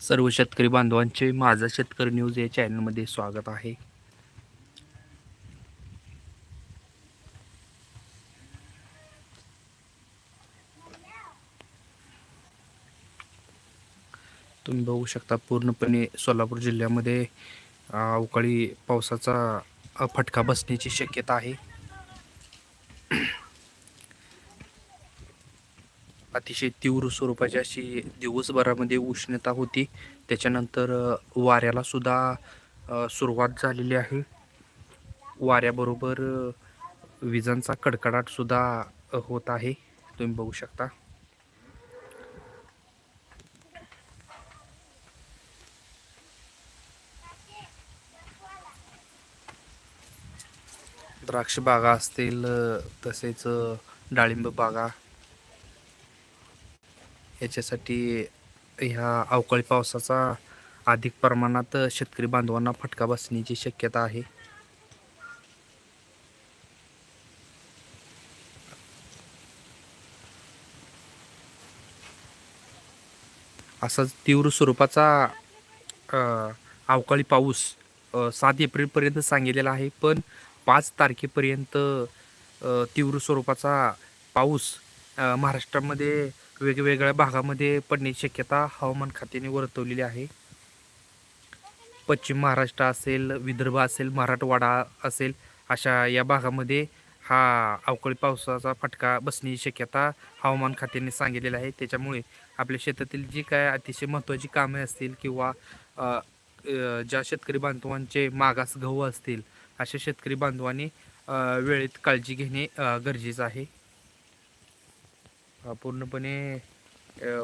सर्व शेतकरी बांधवांचे माझा शेतकरी न्यूज या चॅनलमध्ये स्वागत आहे. तुम्ही बघू शकता पूर्णपणे सोलापूर जिल्ह्यामध्ये अवकाळी पावसाचा फटका बसण्याची शक्यता आहे. अतिशय तीव्र स्वरूपाची अशी दिवसभरामध्ये उष्णता होती. त्याच्यानंतर वाऱ्याला सुद्धा सुरुवात झालेली आहे. वाऱ्याबरोबर विजांचा कडकडाट सुद्धा होत आहे. तुम्ही बघू शकता. द्राक्ष बागा असतील तसेच डाळिंब बागा याच्यासाठी ह्या अवकाळी पावसाचा अधिक प्रमाणात शेतकरी बांधवांना फटका बसण्याची शक्यता आहे. असाच तीव्र स्वरूपाचा अवकाळी पाऊस सात एप्रिलपर्यंत सांगितलेला आहे पण पाच तारखेपर्यंत तीव्र स्वरूपाचा पाऊस महाराष्ट्रामध्ये वेगवेगळ्या भागामध्ये पडण्याची शक्यता हवामान खात्याने वर्तवलेली आहे. पश्चिम महाराष्ट्र असेल विदर्भ असेल मराठवाडा असेल अशा या भागामध्ये हा अवकाळी पावसाचा फटका बसण्याची शक्यता हवामान खात्याने सांगितलेली आहे. त्याच्यामुळे आपल्या शेतातील जी काय अतिशय महत्त्वाची कामे असतील किंवा ज्या शेतकरी बांधवांचे मागास गहू असतील अशा शेतकरी बांधवांनी वेळेत काळजी घेणे गरजेचं आहे. पूर्णपणे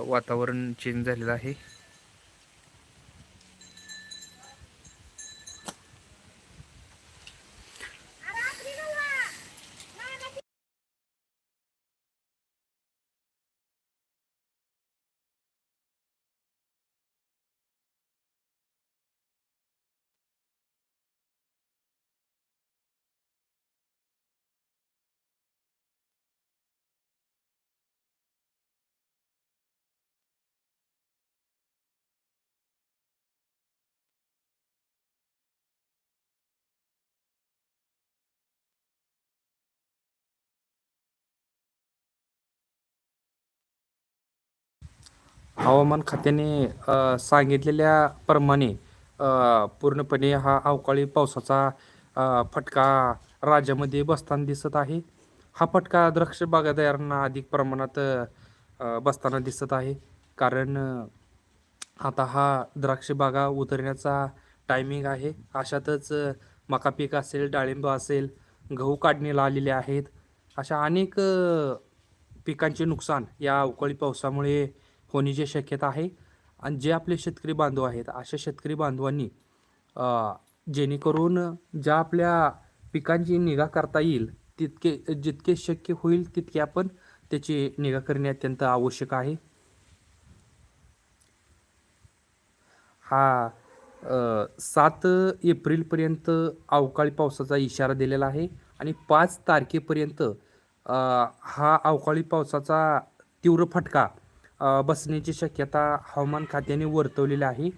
वातावरण चेंज झालेलं आहे. हवामान खात्याने सांगितलेल्या प्रमाणे पूर्णपणे हा अवकाळी पावसाचा फटका राज्यामध्ये बसताना दिसत आहे. हा फटका द्राक्ष बागायतदारांना अधिक प्रमाणात बसताना दिसत आहे. कारण आता हा द्राक्ष बागा उतरण्याचा टायमिंग आहे. अशातच मका पीक असेल डाळिंब असेल गहू काढणीला आलेले आहेत. अशा अनेक पिकांचे नुकसान या अवकाळी पावसामुळे होण्याची शक्यता आहे. आणि जे आपले शेतकरी बांधव आहेत अशा शेतकरी बांधवांनी जेणेकरून ज्या आपल्या पिकांची निगा करता येईल तितके जितके शक्य होईल तितके आपण त्याची निगा करणे अत्यंत आवश्यक आहे. हा सात एप्रिलपर्यंत अवकाळी पावसाचा इशारा दिलेला आहे. आणि पाच तारखेपर्यंत हा अवकाळी पावसाचा तीव्र फटका बसण्याची शक्यता हवामान खात्याने वर्तवलेली आहे.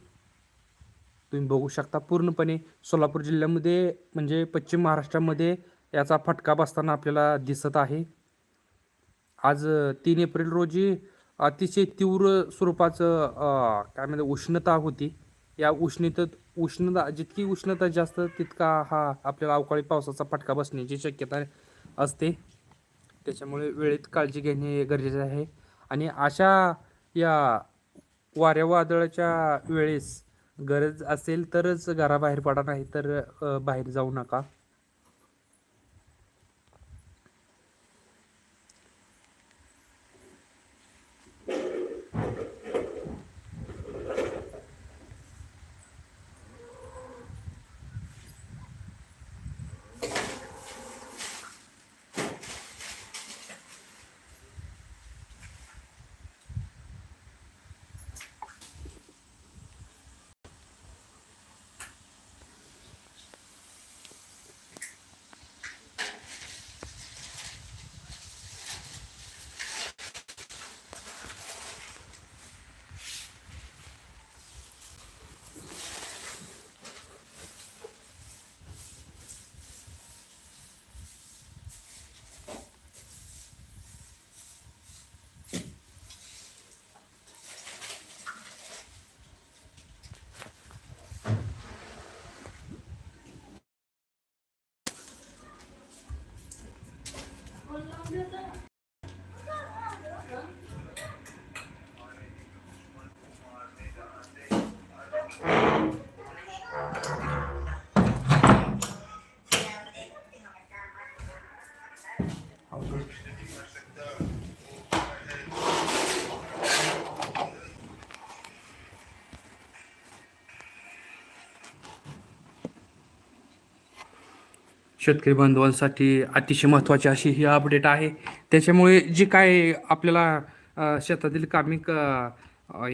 तुम्ही बघू शकता पूर्णपणे सोलापूर जिल्ह्यामध्ये म्हणजे पश्चिम महाराष्ट्रामध्ये याचा फटका बसताना आपल्याला दिसत आहे. आज तीन एप्रिल रोजी अतिशय तीव्र स्वरूपाचं काय म्हणते उष्णता होती. या उष्णतेत उष्णता जितकी उष्णता जास्त तितका हा आपल्याला अवकाळी पावसाचा फटका बसण्याची शक्यता असते. त्याच्यामुळे वेळेत काळजी घेणे गरजेचे आहे. आणि अशा या वाऱ्या वादळाच्या वेळेस गरज असेल तरच घराबाहेर पडा नाही तर बाहेर जाऊ नका. शेतकरी बांधवांसाठी अतिशय महत्त्वाची अशी ही अपडेट आहे. त्याच्यामुळे जी काय आपल्याला शेतातील कामे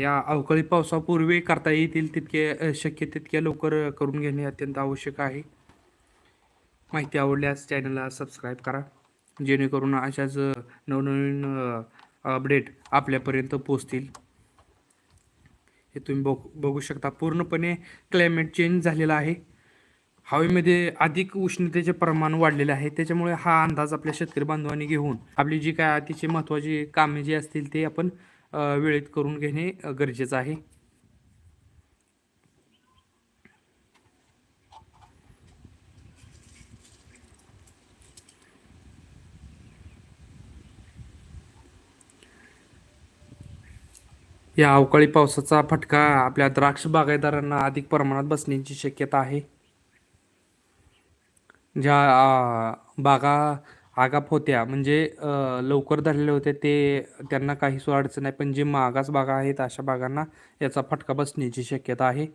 या अवकाळी पावसापूर्वी करता येतील तितके शक्य तितक्या लवकर करून घेणे अत्यंत आवश्यक आहे. माहिती आवडल्यास चॅनलला सबस्क्राईब करा. जेणेकरून अशाच नवनवीन अपडेट आपल्यापर्यंत पोचतील हे तुम्ही बघ बघू शकता. पूर्णपणे क्लायमेट चेंज झालेला आहे. हवेमध्ये अधिक उष्णतेचे प्रमाण वाढलेले आहे. त्याच्यामुळे हा अंदाज आपल्या शेतकरी बांधवांनी घेऊन आपली जी काय अतिशय महत्त्वाची कामे जी असतील ते आपण वेळेत करून घेणे गरजेचं आहे. या अवकाळी पावसाचा फटका आपल्या द्राक्ष बागायतदारांना अधिक प्रमाणात बसण्याची शक्यता आहे. ज्या बागा आगाप होत्या म्हणजे लवकर धरलेले होते ते त्यांना काही सो अडचण नाही. पण जे मागास बागा आहेत अशा बागांना याचा फटका बसण्याची शक्यता आहे.